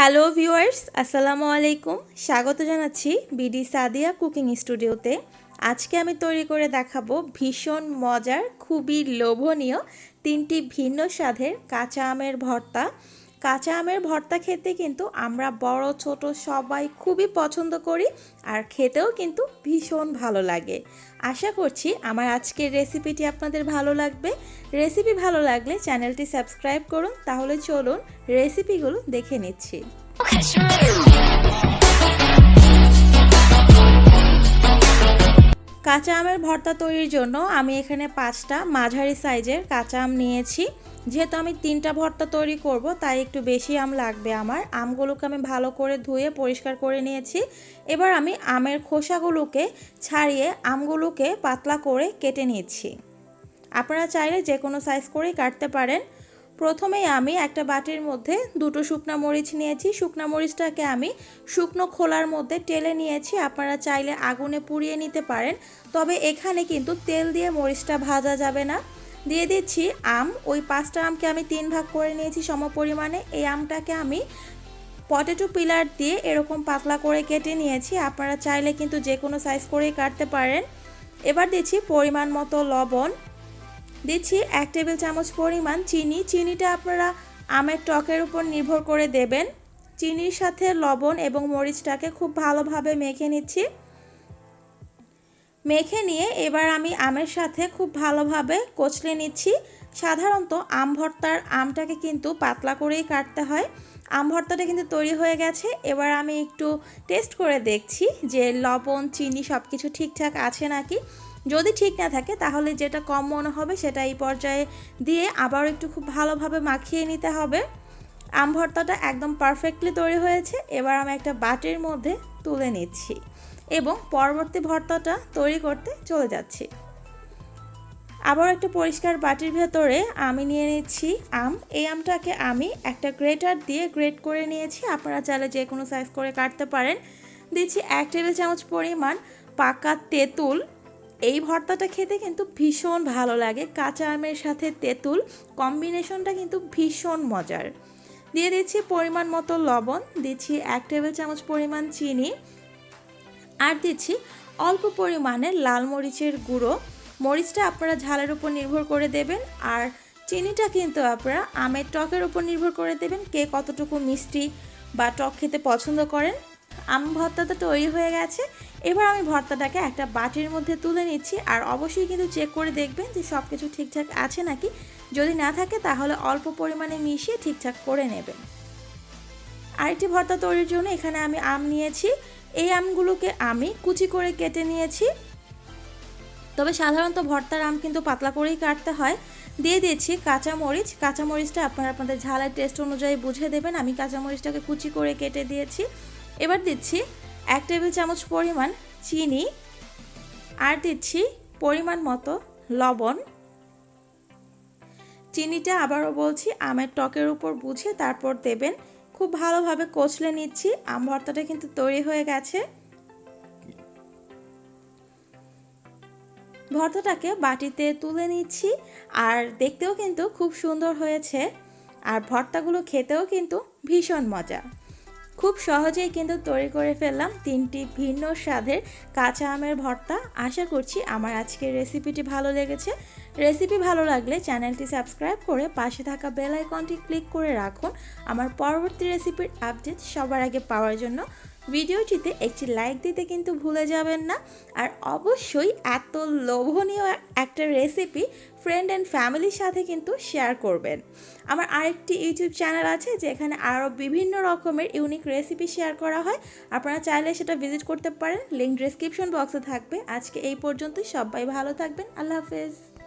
Hello viewers, আসসালামু আলাইকুম। স্বাগত জানাচ্ছি বিডি সাদিয়া কুকিং স্টুডিওতে। আজকে আমি তৈরি করে দেখাবো ভীষণ মজার, খুবই লোভনীয় তিনটি ভিন্ন স্বাদের কাঁচা আমের ভর্তা। কাঁচা আমের ভর্তা খেতে কিন্তু আমরা বড়, ছোট সবাই খুবই পছন্দ করি আর খেতেও কিন্তু ভীষণ ভালো লাগে। আশা করছি আমার আজকের রেসিপিটি আপনাদের ভালো লাগবে। রেসিপি ভালো লাগলে চ্যানেলটি সাবস্ক্রাইব করুন, তাহলে চলুন রেসিপিগুলো দেখে নিচ্ছি। কাঁচা আমের ভর্তা তৈরির জন্য আমি এখানে পাঁচটা মাঝারি সাইজের কাঁচা আম নিয়েছি। যেহেতু আমি তিনটা ভর্তা তৈরি করব, তাই একটু বেশি আম লাগবে আমার। আমগুলোকে আমি ভালো করে ধুয়ে পরিষ্কার করে নিয়েছি। এবার আমি আমের খোসাগুলোকে ছাড়িয়ে আমগুলোকে পাতলা করে কেটে নিচ্ছি। আপনারা চাইলে যে কোনো সাইজ করেই কাটতে পারেন। প্রথমেই আমি একটা বাটির মধ্যে দুটো শুকনো মরিচ নিয়েছি। শুকনো মরিচটাকে আমি শুকনো খোলার মধ্যে টেলে নিয়েছি। আপনারা চাইলে আগুনে পুড়িয়ে নিতে পারেন। তবে এখানে কিন্তু তেল দিয়ে মরিচটা ভাজা যাবে না। দিয়ে দিচ্ছি আম। ওই পাঁচটা আমকে আমি তিন ভাগ করে নিয়েছি সম পরিমাণে এই আমটাকে আমি পটেটো পিলার দিয়ে এরকম পাতলা করে কেটে নিয়েছি। আপনারা চাইলে কিন্তু যে কোনো সাইজ করেই কাটতে পারেন। এবার দিচ্ছি পরিমাণ মতো লবণ। দিচ্ছি এক টেবিল চামচ পরিমাণ চিনি। চিনিটা আপনারা আমের টকের উপর নির্ভর করে দেবেন। চিনির সাথে লবণ এবং মরিচটাকে খুব ভালোভাবে মেখে নিচ্ছি। মেখে নিয়ে এবার আমি আমের সাথে খুব ভালোভাবে কচলে নিচ্ছি। সাধারণত আম ভর্তার আমটাকে কিন্তু পাতলা করেই কাটতে হয়। আম ভর্তাটা কিন্তু তৈরি হয়ে গেছে। এবার আমি একটু টেস্ট করে দেখছি যে লবণ, চিনি সব কিছু ঠিকঠাক আছে নাকি। যদি ঠিক না থাকে, তাহলে যেটা কম মনে হবে সেটা এই পর্যায়ে দিয়ে আবার একটু খুব ভালোভাবে মাখিয়ে নিতে হবে। আম ভর্তাটা একদম পারফেক্টলি তৈরি হয়েছে। এবার আমি একটা বাটির মধ্যে তুলে নিচ্ছি এবং পরবর্তী ভর্তাটা তৈরি করতে চলে যাচ্ছি। আবার একটা পরিষ্কার বাটির ভেতরে আমি নিয়ে নিচ্ছি আম। এই আমটাকে আমি একটা গ্রেটার দিয়ে গ্রেট করে নিয়েছি। আপনারা চাইলে যে কোনো সাইজ করে কাটতে পারেন। দিচ্ছি এক টেবিল চামচ পরিমাণ পাকা তেঁতুল এই ভর্তাটা খেতে কিন্তু ভীষণ ভালো লাগে। কাঁচা আমের সাথে তেঁতুল কম্বিনেশনটা কিন্তু ভীষণ মজার। দিয়ে দিচ্ছি পরিমাণ মতো লবণ, দিচ্ছি এক টেবিল চামচ পরিমাণ চিনি আর দিচ্ছি অল্প পরিমাণে লাল মরিচের গুঁড়ো। মরিচটা আপনারা ঝালের উপর নির্ভর করে দেবেন আর চিনিটা কিন্তু আপনারা আমের টকের উপর নির্ভর করে দেবেন কে কতটুকু মিষ্টি বা টক খেতে পছন্দ করেন। আম ভর্তাটা তৈরি হয়ে গেছে। এবার আমি ভর্তাটাকে একটা বাটির মধ্যে তুলে নিচ্ছি আর অবশ্যই কিন্তু চেক করে দেখবেন যে সব কিছু ঠিকঠাক আছে নাকি। যদি না থাকে তাহলে অল্প পরিমাণে মিশিয়ে ঠিকঠাক করে নেবেন। আরেকটি ভর্তা তৈরির জন্য এখানে আমি আম নিয়েছি। এই আমগুলোকে আমি কুচি করে কেটে নিয়েছি। তবে সাধারণত ভর্তার আম কিন্তু পাতলা করেই কাটতে হয়। দিয়ে দিয়েছি কাঁচামরিচ। কাঁচামরিচটা আপনারা আপনাদের ঝালের টেস্ট অনুযায়ী বুঝে দেবেন। আমি কাঁচামরিচটাকে কুচি করে কেটে দিয়েছি। এবার দিচ্ছি এক টেবিল চামচ পরিমাণ চিনি আর দিচ্ছি পরিমাণ মতো লবণ। চিনিটা আবারও বলছি, আমের টকের উপর বুঝে তারপর দেবেন। খুব ভালোভাবে কচলে নিচ্ছি, আম ভর্তাটা কিন্তু তৈরি হয়ে গেছে। ভর্তাটাকে বাটিতে তুলে নিচ্ছি আর দেখতেও কিন্তু খুব সুন্দর হয়েছে। আর ভর্তাগুলো খেতেও কিন্তু ভীষণ মজা। খুব সহজেই কিন্তু তৈরি করে ফেললাম তিনটি ভিন্ন স্বাদের কাঁচা আমের ভর্তা। আশা করছি আমার আজকের রেসিপিটি ভালো লেগেছে। রেসিপি ভালো লাগলে চ্যানেলটি সাবস্ক্রাইব করে পাশে থাকা বেল আইকনটি ক্লিক করে রাখুন। আমার পরবর্তী রেসিপির আপডেট সবার আগে পাওয়ার জন্য ভিডিওটিতে একটি লাইক দিতে কিন্তু ভুলে যাবেন না। আর অবশ্যই এত লোভনীয় একটা রেসিপি ফ্রেন্ড অ্যান্ড ফ্যামিলির সাথে কিন্তু শেয়ার করবেন। আমার আরেকটি ইউটিউব চ্যানেল আছে, যেখানে আরও বিভিন্ন রকমের ইউনিক রেসিপি শেয়ার করা হয়। আপনারা চাইলে সেটা ভিজিট করতে পারেন। লিঙ্ক ডিসক্রিপশন বক্সে থাকবে। আজকে এই পর্যন্তই। সবাই ভালো থাকবেন। আল্লাহ হাফেজ।